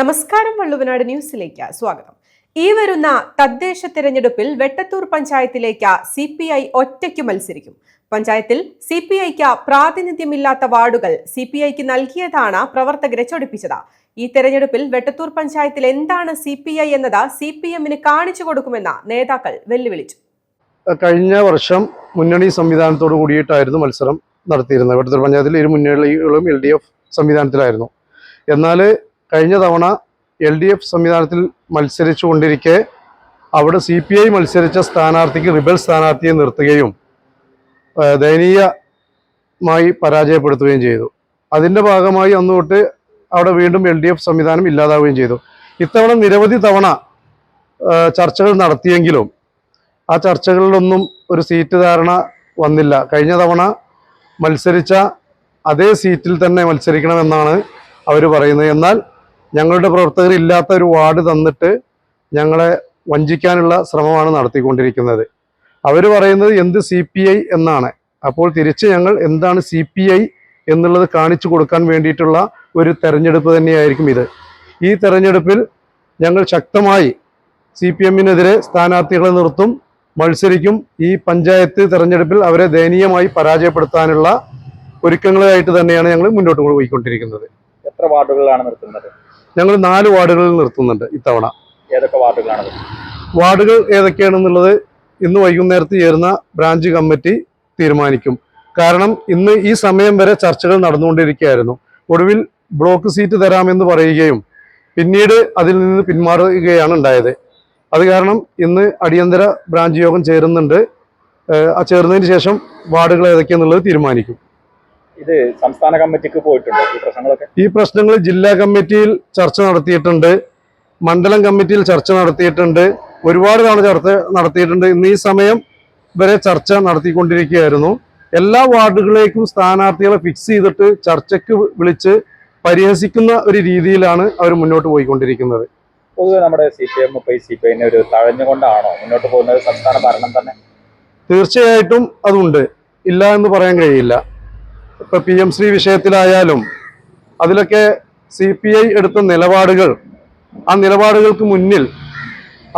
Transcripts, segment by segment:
നമസ്കാരം വള്ളുവനാട് ന്യൂസിലേക്ക് സ്വാഗതം. ഈ വരുന്ന തദ്ദേശ തിരഞ്ഞെടുപ്പിൽ വെട്ടത്തൂർ പഞ്ചായത്തിലേക്ക് സി പി ഐ ഒറ്റയ്ക്ക് മത്സരിക്കും. പഞ്ചായത്തിൽ സി പി ഐക്ക് പ്രാതിനിധ്യമില്ലാത്ത വാർഡുകൾ സി പി ഐക്ക് നൽകിയതാണ് പ്രവർത്തകരെ ചൊടിപ്പിച്ചത്. ഈ തെരഞ്ഞെടുപ്പിൽ വെട്ടത്തൂർ പഞ്ചായത്തിൽ എന്താണ് സി പി ഐ എന്നത് സി പി എമ്മിന് കാണിച്ചു കൊടുക്കുമെന്ന് നേതാക്കൾ വെല്ലുവിളിച്ചു. കഴിഞ്ഞ വർഷം മുന്നണി സംവിധാനത്തോട് കൂടിയിട്ടായിരുന്നു മത്സരം നടത്തിയിരുന്നത്. വെട്ടത്തൂർ പഞ്ചായത്തിൽ ഇരു മുന്നണികളും എൽ ഡി എഫ് സംവിധാനത്തിലായിരുന്നു. എന്നാൽ കഴിഞ്ഞ തവണ എൽ ഡി എഫ് സംവിധാനത്തിൽ മത്സരിച്ചു കൊണ്ടിരിക്കെ അവിടെ സി പി ഐ മത്സരിച്ച സ്ഥാനാർത്ഥിക്ക് റിബൽ സ്ഥാനാർത്ഥിയെ നിർത്തുകയും ദയനീയമായി പരാജയപ്പെടുത്തുകയും ചെയ്തു. അതിന്റെ ഭാഗമായി അന്ന് തൊട്ട് അവിടെ വീണ്ടും എൽ ഡി എഫ് സംവിധാനം ഇല്ലാതാവുകയും ചെയ്തു. ഇത്തവണ നിരവധി തവണ ചർച്ചകൾ നടത്തിയെങ്കിലും ആ ചർച്ചകളിലൊന്നും ഒരു സീറ്റ് ധാരണ വന്നില്ല. കഴിഞ്ഞ തവണ മത്സരിച്ച അതേ സീറ്റിൽ തന്നെ മത്സരിക്കണമെന്നാണ് അവർ പറയുന്നത്. എന്നാൽ ഞങ്ങളുടെ പ്രവർത്തകർ ഇല്ലാത്ത ഒരു വാർഡ് തന്നിട്ട് ഞങ്ങളെ വഞ്ചിക്കാനുള്ള ശ്രമമാണ് നടത്തിക്കൊണ്ടിരിക്കുന്നത്. അവർ പറയുന്നത് എന്ത് സി പി ഐ എന്നാണ്. അപ്പോൾ തിരിച്ച് ഞങ്ങൾ എന്താണ് സി പി ഐ എന്നുള്ളത് കാണിച്ചു കൊടുക്കാൻ വേണ്ടിയിട്ടുള്ള ഒരു തെരഞ്ഞെടുപ്പ് തന്നെയായിരിക്കും ഇത്. ഈ തെരഞ്ഞെടുപ്പിൽ ഞങ്ങൾ ശക്തമായി സി പി എമ്മിനെതിരെ സ്ഥാനാർത്ഥികളെ നിർത്തും മത്സരിക്കും. ഈ പഞ്ചായത്ത് തെരഞ്ഞെടുപ്പിൽ അവരെ ദയനീയമായി പരാജയപ്പെടുത്താനുള്ള ഒരുക്കങ്ങളായിട്ട് തന്നെയാണ് ഞങ്ങൾ മുന്നോട്ട് പോയിക്കൊണ്ടിരിക്കുന്നത്. എത്ര വാർഡുകളാണ് നിർത്തുന്നത്? ഞങ്ങൾ നാല് വാർഡുകളിൽ നിർത്തുന്നുണ്ട് ഇത്തവണ. ഏതൊക്കെ വാർഡുകളാണ്? വാർഡുകൾ ഏതൊക്കെയാണെന്നുള്ളത് ഇന്ന് വൈകുന്നേരത്ത് ചേരുന്ന ബ്രാഞ്ച് കമ്മിറ്റി തീരുമാനിക്കും. കാരണം ഇന്ന് ഈ സമയം വരെ ചർച്ചകൾ നടന്നുകൊണ്ടിരിക്കുകയായിരുന്നു. ഒടുവിൽ ബ്ലോക്ക് സീറ്റ് തരാമെന്ന് പറയുകയും പിന്നീട് അതിൽ നിന്ന് പിന്മാറുകയാണ് ഉണ്ടായത്. അത് കാരണം ഇന്ന് അടിയന്തര ബ്രാഞ്ച് യോഗം ചേരുന്നുണ്ട്. ആ ചേർന്നതിന് ശേഷം വാർഡുകൾ ഏതൊക്കെയാണെന്നുള്ളത് തീരുമാനിക്കും. ഇത് സംസ്ഥാന കമ്മിറ്റിക്ക് പോയിട്ടുണ്ട് ഈ പ്രശ്നങ്ങളൊക്കെ? ഈ പ്രശ്നങ്ങൾ ജില്ലാ കമ്മിറ്റിയിൽ ചർച്ച നടത്തിയിട്ടുണ്ട് മണ്ഡലം കമ്മിറ്റിയിൽ ചർച്ച നടത്തിയിട്ടുണ്ട് ഒരുപാട് തവണ ചർച്ച നടത്തിയിട്ടുണ്ട്. ഇന്ന് ഈ സമയം വരെ ചർച്ച നടത്തിക്കൊണ്ടിരിക്കുകയായിരുന്നു. എല്ലാ വാർഡുകളിലേക്കും സ്ഥാനാർത്ഥികളെ ഫിക്സ് ചെയ്തിട്ട് ചർച്ചയ്ക്ക് വിളിച്ച് പരിഹസിക്കുന്ന ഒരു രീതിയിലാണ് അവർ മുന്നോട്ട് പോയിക്കൊണ്ടിരിക്കുന്നത്. പൊതുവെ നമ്മുടെ സി പി എം ഇപ്പൊ ഈ സി പി ഐനെ ഒരു തഴഞ്ഞുകൊണ്ടാണോ മുന്നോട്ട് പോകുന്നത്? സംസ്ഥാന ഭരണം തന്നെ? തീർച്ചയായിട്ടും അതുണ്ട്. ഇല്ല എന്ന് പറയാൻ കഴിയില്ല. ഇപ്പൊ പി എം ശ്രീ വിഷയത്തിലായാലും അതിലൊക്കെ സി പി ഐ എടുത്ത നിലപാടുകൾ ആ നിലപാടുകൾക്ക് മുന്നിൽ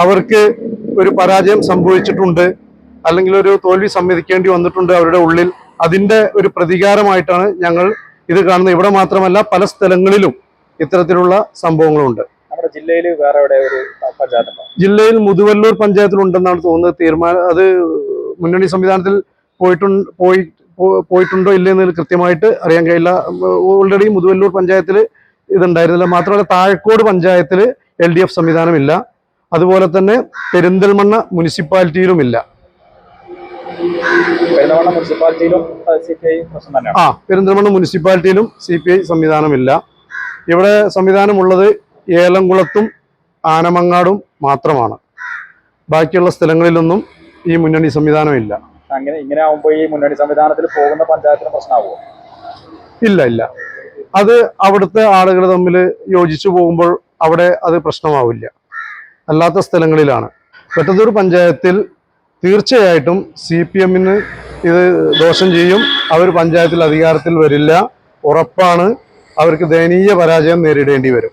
അവർക്ക് ഒരു പരാജയം സംഭവിച്ചിട്ടുണ്ട് അല്ലെങ്കിൽ ഒരു തോൽവി സമ്മതിക്കേണ്ടി വന്നിട്ടുണ്ട് അവരുടെ ഉള്ളിൽ. അതിന്റെ ഒരു പ്രതികാരമായിട്ടാണ് ഞങ്ങൾ ഇത് കാണുന്നത്. ഇവിടെ മാത്രമല്ല പല സ്ഥലങ്ങളിലും ഇത്തരത്തിലുള്ള സംഭവങ്ങളുണ്ട്. ജില്ലയിൽ വേറെ എവിടെ ഒരു പഞ്ചായത്ത് ജില്ലയിൽ മുതുവല്ലൂർ പഞ്ചായത്തിലുണ്ടെന്നാണ് തോന്നുന്നത്. തീരുമാനം അത് മുന്നണി സംവിധാനത്തിൽ പോയിട്ടുണ്ട് പോയി പോയിട്ടുണ്ടോ ഇല്ലെന്ന് കൃത്യമായിട്ട് അറിയാൻ കഴിയില്ല. ഓൾറെഡി മുതുവല്ലൂർ പഞ്ചായത്തിൽ ഇതുണ്ടായിരുന്നില്ല. മാത്രമല്ല താഴക്കോട് പഞ്ചായത്തിൽ എൽ ഡി എഫ് സംവിധാനമില്ല. അതുപോലെ തന്നെ പെരിന്തൽമണ്ണ മുനിസിപ്പാലിറ്റിയിലുമില്ല. ആ പെരിന്തൽമണ്ണ മുനിസിപ്പാലിറ്റിയിലും സി പി ഐ സംവിധാനമില്ല. ഇവിടെ സംവിധാനമുള്ളത് ഏലംകുളത്തും ആനമങ്ങാടും മാത്രമാണ്. ബാക്കിയുള്ള സ്ഥലങ്ങളിലൊന്നും ഈ മുന്നണി സംവിധാനമില്ല. അങ്ങനെ ഇങ്ങനെ ആവുമ്പോൾ ഈ മുന്നണി സംവിധാനത്തിൽ പോകുന്ന പഞ്ചായത്തിന് പ്രശ്നമാവുമോ ഇല്ല ഇല്ല. അത് അവിടുത്തെ ആളുകൾ തമ്മിൽ യോജിച്ചു പോകുമ്പോൾ അവിടെ അത് പ്രശ്നമാവില്ല. അല്ലാത്ത സ്ഥലങ്ങളിലാണ്. വെട്ടത്തൂർ പഞ്ചായത്തിൽ തീർച്ചയായിട്ടും സി പി എമ്മിന് ഇത് ദോഷം ചെയ്യും. അവർ പഞ്ചായത്തിൽ അധികാരത്തിൽ വരില്ല. ഉറപ്പാണ് അവർക്ക് ദയനീയ പരാജയം നേരിടേണ്ടി വരും.